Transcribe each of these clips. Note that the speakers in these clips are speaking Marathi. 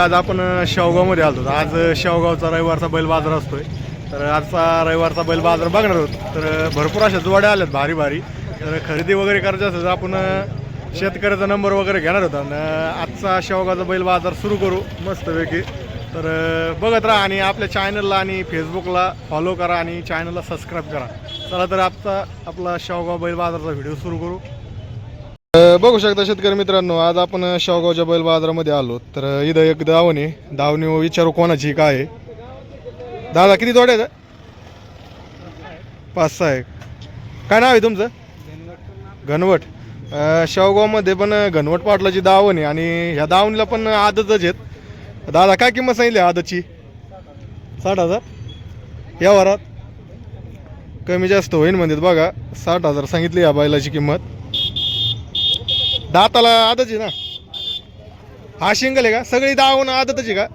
आज आपण शेवगावमध्ये आलो होतो. आज शेवगावचा रविवारचा बैल बाजार असतोय. तर आजचा रविवारचा बैल बाजार बघणार आहोत. तर भरपूर अशा जोड्या आल्यात भारी भारी. तर खरेदी वगैरे करायचं असेल तर आपण शेतकऱ्याचा नंबर वगैरे घेणार होता आणि आजचा शेवगावचा बैल बाजार सुरू करू मस्तपैकी. तर बघत राहा आणि आपल्या चॅनलला आणि फेसबुकला फॉलो करा आणि चॅनलला सबस्क्राईब करा. चला तर आजचा आपला शेवगाव बैल बाजारचा व्हिडिओ सुरू करू. बघू शकता शेतकरी मित्रांनो आज आपण शेवगावच्या बैल बाजारामध्ये आलो तर इथं एक दावण आहे दावणी विचारू कोणाची काय आहे? दादा किती जोड्या आहेत? पाच सहा आहे काय नाव आहे तुमचं? घनवट. शेवगावमध्ये पण घनवट पाटलाची दावण आहे आणि ह्या दावणीला पण आदतच आहेत. दादा काय किंमत सांगितली आदतची? साठ हजार. या वरात कमी जास्त होईल म्हणजे बघा. साठ हजार सांगितली या बैलाची किंमत. दाताला आदत आहे ना? हा शिंगल आहे का? सगळी दावून आदतच आहे का?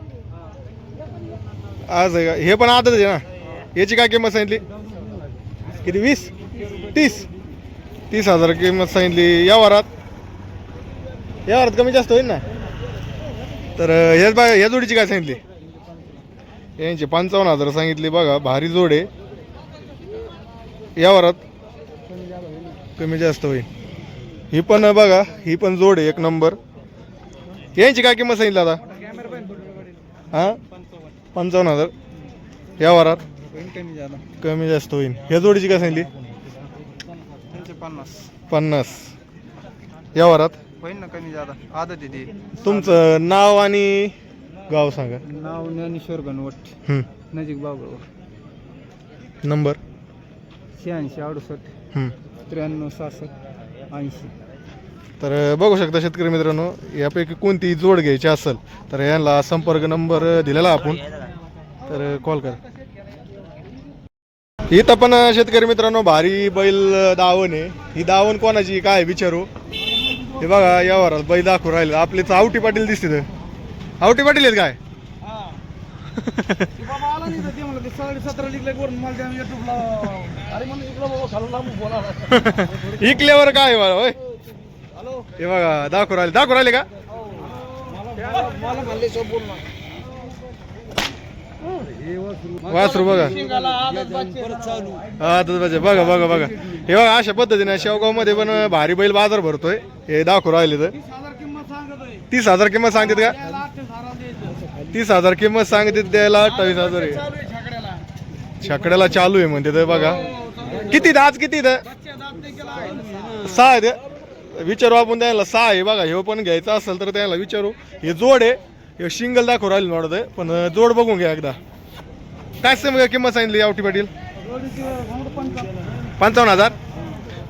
आज आहे का? हे पण आदत आहे ना? याची काय किंमत सांगितली? किती? वीस? तीस? तीस हजार किंमत सांगितली. या वरात? या वरात कमी जास्त होईल ना? तर ह्या बा ह्या जोडीची काय सांगितली? यांची पंचावन्न हजार सांगितली बघा. भारी जोड आहे. या वरात कमी जास्त होईल. ही पण बघा ही पण जोड आहे एक नंबर. यांची काय किंमत सांगितली आता? हां? पंचावन्न हजार. या वरात? कमी जास्त होईल ह्या जोडीची काय सांगितली? पन्नास. पन्नास या वरात? होईल ना कमी जादा. आदत आहे ती. तुमचं नाव आणि गाव सांगा. नाव ज्ञानेश्वर गणवट. नजीक बाबगाव नंबर? शहाऐंशी अडुसष्ट. त्र्याण्णव सहासष्ट ऐंशी. तर बघू शकता शेतकरी मित्रांनो यापैकी कोणती जोड घ्यायची असेल तर यांना संपर्क नंबर दिलेला आपण. तर कॉल करा. इथं पण शेतकरी मित्रांनो भारी बैल दावण आहे. ही दावण कोणाची काय विचारू? हे बघा यावर बैल दाखवू राहिले आपले तर आवटी पाटील दिसते आवटी पाटील आहेत काय? इकल्यावर काय होय? हे बघा दाखवू राहिले. दाखवू राहिले का? वासरू बघा. चालू हा बघा बघा बघा. हे बघा अशा पद्धतीने शेवगावमध्ये पण भारी बैल बाजार भरतोय. हे दाखवू राहिले तर. तीस हजार किंमत सांगतात का? तीस हजार किंमत सांगते द्यायला अठ्ठावीस हजार आहे. छकड्याला चालू आहे म्हणते तर बघा. किती आहेत? आज? किती सहा आहे विचारू आपण त्याला सहा आहे बघा ह्यो पण घ्यायचं असेल तर त्याला विचारू. हे जोड आहे हे सिंगल दाखवू राहील वाटत आहे पण जोड बघून घ्या एकदा. काय सांग किंमत सांगितली आवटी पाटील? पंचावन्न. हजार.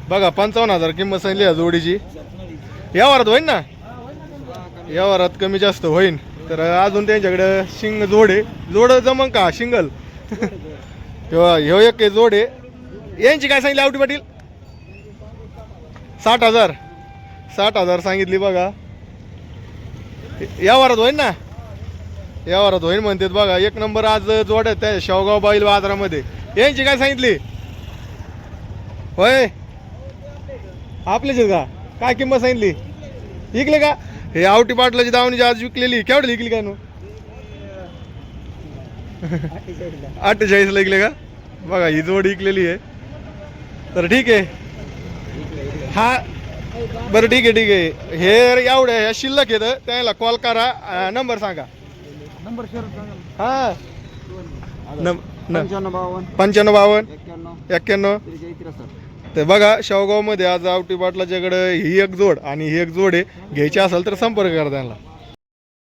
बघा पंचावन्न हजार किंमत सांगितली या जोडीची. या वरात होईन ना? या वरात कमी जास्त होईन. तर अजून त्यांच्याकडे शिंग जोड आहे. जोड जमन का? शिंगल किंवा ह्यो एक जोड आहे. यांची काय सांगितली आवटी पाटील? साठ हजार. साठ हजार सांगितली बघा. या वारात होईन ना? या वारात होईन म्हणतात बघा. एक नंबर आज जोड आहे त्या शेवगाव बैल बाजारामध्ये. यांची काय सांगितली? होय? आपलीच का? काय किंमत सांगितली? विकले का? हे आवटी पाटलाची दावणी आज विकलेली. केवढी विकली काय नू अठ्ठेचाळीसला विकले का? बघा ही जोड विकलेली आहे. तर ठीक आहे. हा बरं ठीक आहे ठीक आहे. हे एवढ्या ह्या शिल्लक येतं त्याला कॉल करा. नंबर सांगा. नंबर शेअर हा. पंच्याण्णव बावन्न. एक्क्याण्णव. तर बघा शेवगावमध्ये आज आवटी पाटलाच्याकडे ही एक जोड आणि ही एक जोड आहे. घ्यायची असेल तर संपर्क करा त्यांना.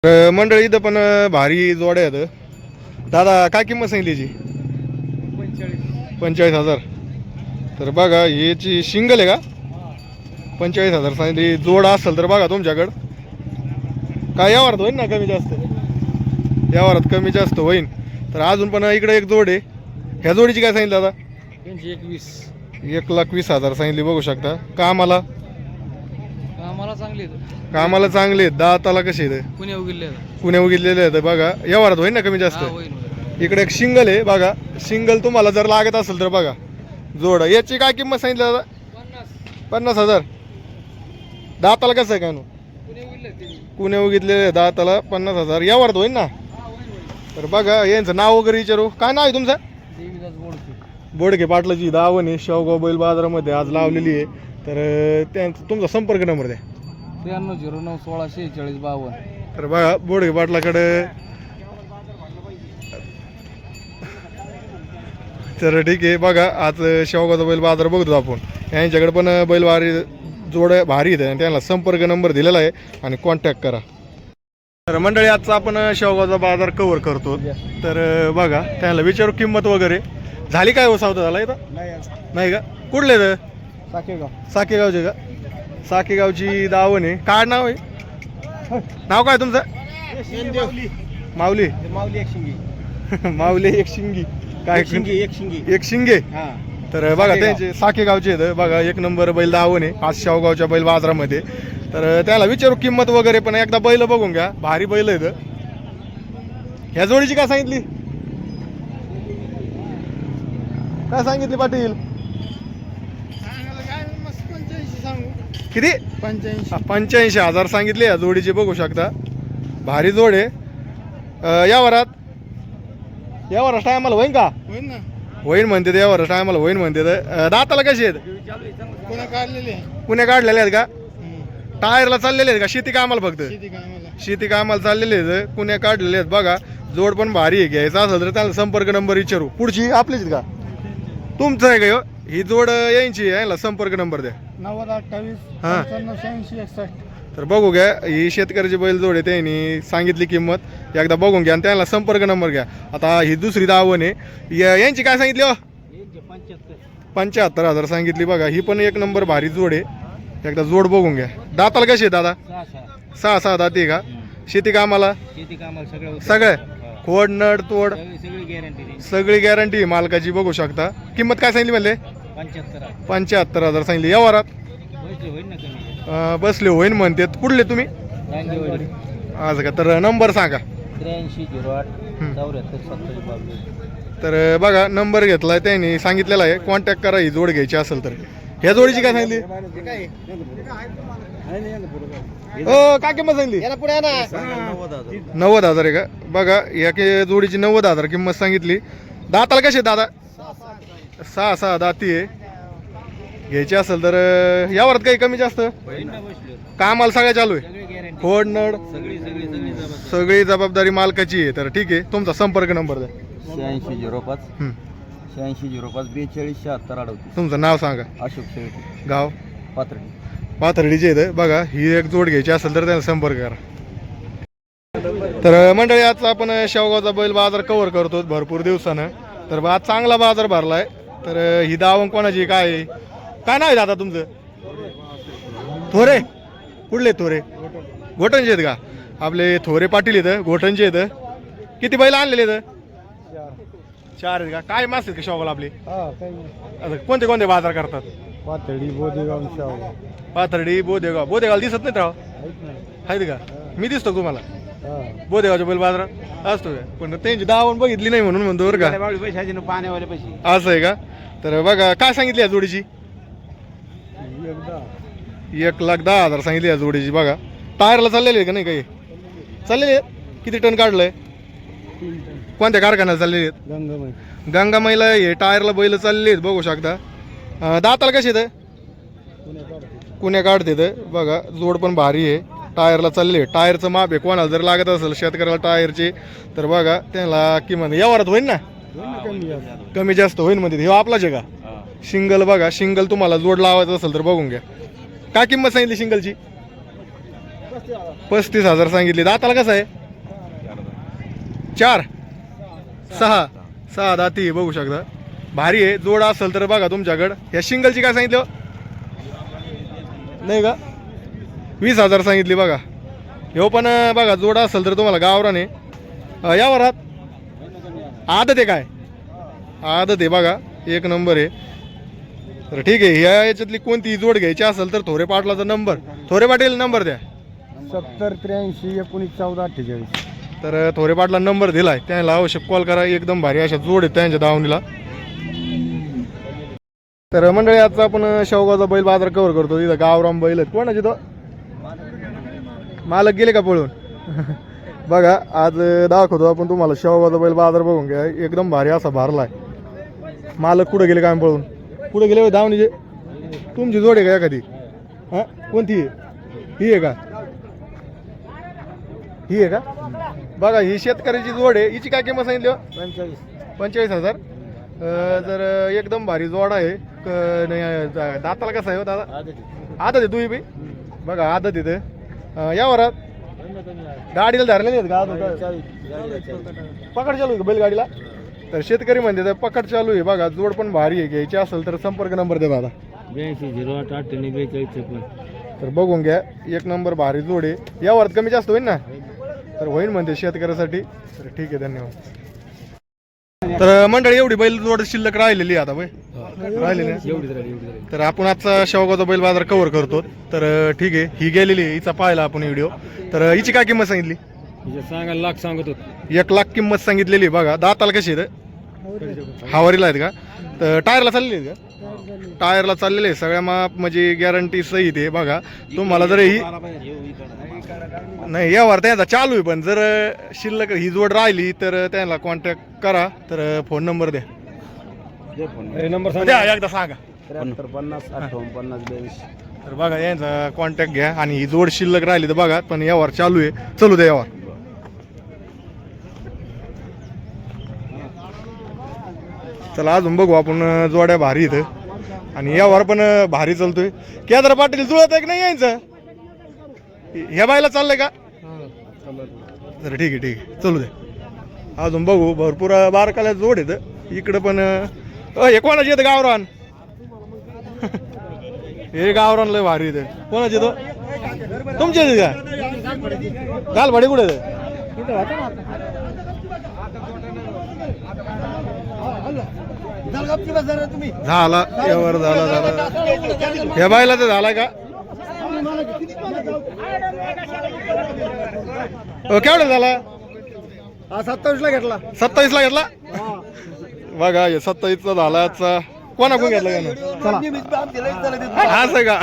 तर मंडळी इथं पण भारी जोड्या आहेत दादा काय किंमत सांगितली पंचेचाळीस. हजार. तर बघा याची सिंगल आहे का? पंचेचाळीस हजार सांगितली जोड असेल तर बघा तुमच्याकडं. काय यावरात होईन ना कमी जास्त? यावरात कमी जास्त होईन. तर अजून पण इकडे एक जोड आहे. ह्या जोडीची काय सांगितलं दादा त्यांची एकवीस. एक लाख वीस हजार सांगितली बघू शकता. कामाला? आम्हाला चांगली कामाला चांगले आहेत. दाताला कसे आहेत? पुणे उगिरले पुण्या उगितलेले आहेत? बघा. व्यवहारात होईल ना कमी जास्त? इकडे एक सिंगल आहे बघा. सिंगल तुम्हाला जर लागत असेल तर बघा. जोड. याची काय किंमत सांगितली दादा पन्नास हजार? दाताला कसं आहे काय नु? कुणे उगितलेले दाताला पन्नास हजार. यावर होईल ना? तर बघा यांचं नाव वगैरे विचारू. काय नाव आहे तुमचं? बोडके पाटलाची दावण आहे. शेवगाव बैल बाजारामध्ये आज लावलेली आहे. तर त्यांचा तुमचा संपर्क नंबर द्या. त्र्याण्णव झिरो नऊ सोळा शेहेचाळीस बावन्न. तर बघा बोडके पाटलाकडे. तर ठीक आहे बघा आज शेवगावचा बैल बाजार बघतो आपण. यांच्याकडे पण बैल भारी जोड भारी आहेत त्यांना संपर्क नंबर दिलेला आहे आणि कॉन्टॅक्ट करा. तर मंडळी आजचा आपण शेवगावचा बाजार कव्हर करतो. तर बघा त्यांना विचारू किंमत वगैरे. झाली काय हो सावता झाला इथं? नाही का? कुठले तर साकेगाव. साकेगावचे का? साकेगावची दावण आहे. काय नाव आहे? नाव काय तुमचं? माऊली. माऊली. एक शिंगी. माऊली एक शिंगी. काय एक शिंगी? एक शिंगी. एक शिंगे? हा. तर बघा. त्यांचे साकेगावचे आहेत. बघा एक नंबर बैल दावण आहे. आज शेवगावच्या बैल बाजारामध्ये. तर त्याला विचारू किंमत वगैरे पण एकदा बैल बघून घ्या. भारी बैल आहेत. ह्या जोडीची काय सांगितली? काय सांगितली पाटील? किती? पंच्याऐंशी. पंच्याऐंशी हजार सांगितले या जोडीचे बघू शकता. भारी जोड आहे. या वरात. या वरात टायमाला होईन का? होईल ना. होईन म्हणते या वरात टायमाला होईन म्हणते तर. दाताला कशी आहेत? कोणा काढलेले पुण्या काढलेले आहेत का? टायरला चाललेले आहेत का? शेती कामाला फक्त? शेती कामाला. चाललेले आहेत. कुण्या काढलेले आहेत. बघा जोड पण भारी आहे. घ्यायचा असेल तर त्याला संपर्क नंबर विचारू. पुढची आपलीच का? तुमचं आहे का? ही जोड यांची आहे. संपर्क नंबर द्या. नव्वद अठ्ठावीस हा. शहाऐंशी एकसष्ट. तर बघू घ्या ही शेतकऱ्याची बैल जोड आहे त्यांनी सांगितली किंमत. एकदा बघून घ्या आणि त्यांना संपर्क नंबर घ्या. आता ही दुसरी दावण आहे. या- यांची काय सांगितली हो? पंच्याहत्तर हजार सांगितली बघा. ही पण एक नंबर भारी जोड आहे. एकदा जोड बघून घ्या. दाताला कशी आहे दादा? सहा सहा दाती आहे का? शेती कामाला? शेती कामाला सगळं? सगळं खोड नड तोड? सगळी गॅरंटी सगळी गॅरंटी मालकाची बघू शकता. किंमत काय सांगितली म्हणले? पंच्याहत्तर पंच्याहत्तर हजार सांगितली. या वरात? अं, बसले होईन म्हणते. कुठले तुम्ही? आज का? तर नंबर सांगा. त्र्याऐंशी झिरो आठ. चौऱ्याहत्तर सत्तावीस बावीस. तर बघा नंबर घेतलाय त्यांनी सांगितलेला आहे. कॉन्टॅक्ट करा ही जोड घ्यायची असेल तर. ह्या जोडीची काय हो किंमत सांगितली. याला पुढे ना. नव्वद हजार आहे का? बघा या के जोडीची नव्वद हजार किंमत सांगितली. दाताला कशी आहे दादा? सहा सहा दाती आहे. घ्यायची असेल तर अं, यावरात काही कमी जास्त? कामाला सगळ्या चालू आहे. सगळी गॅरंटी खोड नड. सगळी सगळी सगळी जबाबदारी. मालकाची आहे. तर ठीक आहे. तुमचा संपर्क नंबर द्या. शहाऐंशी झिरो पाच. शहाऐंशी झिरो पाच बेचाळीस शहात्तर अडवतीस तुमचं नाव सांगा. अशोक शेळके. गाव? पाथर्डी. पाथर्डीचे आहेत बघा ही एक जोड घ्यायची असेल तर त्याला संपर्क करा. तर मंडळी आजचा आपण शेवगावचा बैल बाजार कव्हर करतो भरपूर दिवसानं. तर आज चांगला बाजार भरलाय. तर ही दावण कोणाची काय? आहे? काय नाव आहे दादा तुमचं? थोरे. कुठले थोरे? घोटणचे आहेत का? आपले थोरे पाटील आहेत घोटणचे आहेत. किती बैल आणलेले आहेत? चार आहेत का? काय मास आहेत का शेवगावला आपले? आता कोणते कोणते बाजार करतात? पाथर्डी बोदेगाव पाथर्डी बोदेगाव. बोदेगाव दिसत नाही राव? आहेत का? मी दिसतो तुम्हाला. बोदेगावच्या बैल बाजारात असतो का पण त्यांची दावण बघितली नाही म्हणून म्हणतो बरं का. पैसे. असं आहे का? तर बघा काय सांगितली या जोडीची? एक लाख दहा हजार सांगितली या जोडीची बघा. टायरला चाललेली आहे का नाही काही? चाललेली आहेत. किती टन काढलंय? कोणत्या कारखान्याला चाललेली आहेत? गंगामय. गंगामाईला हे टायरला बैल चाललेली आहेत बघू शकता. अं, दाताला कशी आहेत? कुण्या काढते. तर बघा जोड पण भारी आहे. टायरला चालले टायरचं माप आहे. कोणाला जर लागत असेल शेतकऱ्याला टायरचे तर बघा त्याला किंमत यावरात होईल ना? कमी जास्त. होईल म्हणजे हे आपलाच आहे का? शिंगल बघा शिंगल तुम्हाला जोड लावायचं असेल तर बघून घ्या. काय किंमत सांगितली शिंगलची? पस्तीस हजार सांगितली. दाताला कसं आहे? चार. सहा. सहा दाती बघू शकता. भारी आहे. जोड असेल तर बघा तुमच्याकडं. या शिंगलची काय सांगितलं हो? नाही का? वीस हजार सांगितली बघा. ह्यो पण बघा जोड असेल तर तुम्हाला गावराने यावर आहात आदत आहे काय? आदत आहे बघा. एक नंबर आहे. तर ठीक आहे. ह्या याच्यातली कोणती जोड घ्यायची असेल तर थोरे पाटलाचा नंबर. थोरे पाटील नंबर द्या. सत्तर त्र्याऐंशी एकोणीस चौदा अठ्ठेचाळीस. तर थोरे पाटला नंबर दिलाय. त्याला आवश्यक कॉल करा. एकदम भारी अशा जोड आहेत त्यांच्या दावणीला. तर मंडळी आजचा आपण शेवगावचा बैल बाजार कव्हर करतो. तिथं गावराम बैल आहेत. कोणाचे तो? मालक गेले का पळून? बघा आज दाखवतो आपण तुम्हाला. शेवगाचा बैल बाजार बघून घ्या. एकदम भारी असा भारलाय. मालक कुठं गेले काय पळून? कुठं गेले होय धावणीचे तुमची जोड आहे का एखादी? हां? कोणती? आहे ही आहे का? ही आहे का? बघा ही शेतकऱ्याची जोड आहे. हिची काय किंमत सांगितली हो? पंचेचाळीस. पंचेचाळीस हजार. अं, तर अं, एकदम भारी जोड आहे क- नाही, अं, दाताला कसं आहे हो दादा? आदत आहे. तुम्ही बी? बघा आदत अं, या वरात. गाडीला धरले नाहीत का? काय? पकड चालू आहे का बैलगाडीला? तर शेतकरी म्हणते तर पकड चालू आहे बघा जोड पण भारी आहे घ्यायची असेल तर संपर्क नंबर द्या दादा. ब्याऐंशी झिरो आठ अठ्ठ्याण्णव बेचाळीस छप्पन. तर बघून घ्या एक नंबर भारी जोड आहे. या वरात कमी जास्त होईल ना? तर होईल म्हणते शेतकऱ्यासाठी. तर ठीक आहे धन्यवाद. तर मंडळी एवढी बैल जोड शिल्लक राहिलेली आहे आता बाई राहिलेली आहे. तर आपण आजचा शेवगावचा बैल बाजार कव्हर करतो. तर ठीक आहे ही गेलेली आहे हिचा पाहिला आपण व्हिडिओ तर हिची काय किंमत सांगितली? हिच्या सांगायला लाख सांगत होत. एक लाख किंमत सांगितलेली आहे. बघा दाताला कशी आहेत? हावारीला आहेत का? तर टायरला चाललेली आहेत का? टायरला चाललेले आहे. सगळ्या माप म्हणजे गॅरंटी सहित आहे. बघा तुम्हाला जर ही नाही व्यवहार त्यांचा चालू आहे पण जर शिल्लक ही जोड राहिली तर त्यांना कॉन्टॅक्ट करा. तर फोन नंबर द्या. नंबर सांग. द्या एकदा सांगा. त्र्याहत्तर पन्नास अठ्ठावन्न पन्नास ब्याऐंशी तर बघा यांचा कॉन्टॅक्ट घ्या. आणि ही जोड शिल्लक राहिली तर बघा पण यावर चालू आहे. चलू द्या यावर चला अजून बघू आपण जोड्या भारी इथं. आणि यावर पण भारी चालतोय. केदार पाटील जुळत आहे की नाही यायचं ह्या बायला चाललंय का? तर ठीक आहे ठीक आहे. चलू दे. अजून बघू भरपूर बारकाला बारकाल्या जोड आहेत. इकडं पण अं, अ, हे येतं गावरान? हे गावरान लय भारी इथे कोणाची तो हो? तुमचे आहेत का? गालभाडी कुठे आहेत? तुम्ही झाला यावर झाला झाला. ह्या बायला तर झाला का? केवढा झाला? सत्तावीस सत्तावीसला घेतला सत्तावीस ला घेतला? बघा हे सत्तावीसचा झाला कोणाकडून घेतला यानं? असं का?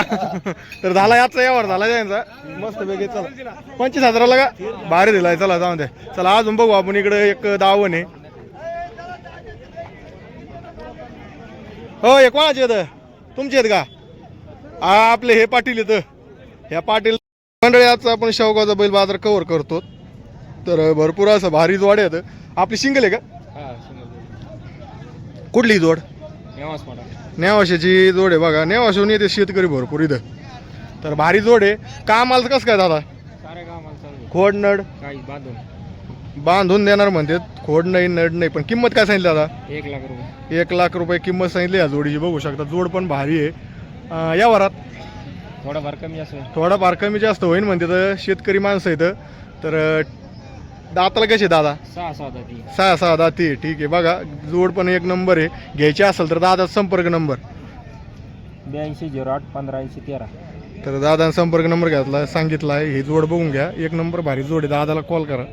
तर झाला याचा यावर झाला यांचा. मस्त वेगळी चला. पंचवीस हजाराला का? भारी दिलाय. चला जाऊन दे चला अजून बघू आपण इकडे एक दावण आहे. हो हे कोणाचे आहेत? तुमचे आहेत का? आपले हे पाटील येत ह्या पाटील मंडळी आजचा आपण शेवगावचा बैल बाजार कव्हर करतो. तर भरपूर असं भारी जोड आहेत. आपली सिंगल आहे का? हा कुठली जोड? नेवाशाची जोड आहे बघा. नेवाशाहून येते शेतकरी भरपूर इथं. तर भारी जोड आहे. कामाला कसं काय दादा? सारे गावाला चालू खोड नड काही बांधून. बांधून देणार म्हणतात खोड नाही नड नाही पण किंमत काय सांगितली दादा? एक लाख रुपये. एक लाख रुपये किंमत सांगितली या जोडीची बघू शकता. जोड पण भारी आहे. अं, या वरात. थोडाफार कमी असं थोडाफार कमी जास्त होईल म्हणते तर शेतकरी माणसं इथं तर अं, दाताला कसे दादा? सहा सहा होता ती सहा सहा दाती ठीक आहे. बघा जोड पण एक नंबर आहे. घ्यायची असेल तर दादा संपर्क नंबर. ब्याऐंशी झिरो आठ पंधरा ऐंशी तेरा. तर दादा संपर्क नंबर घेतला सांगितला आहे. ही जोड बघून घ्या. एक नंबर भारी जोड आहे. दादाला कॉल करा.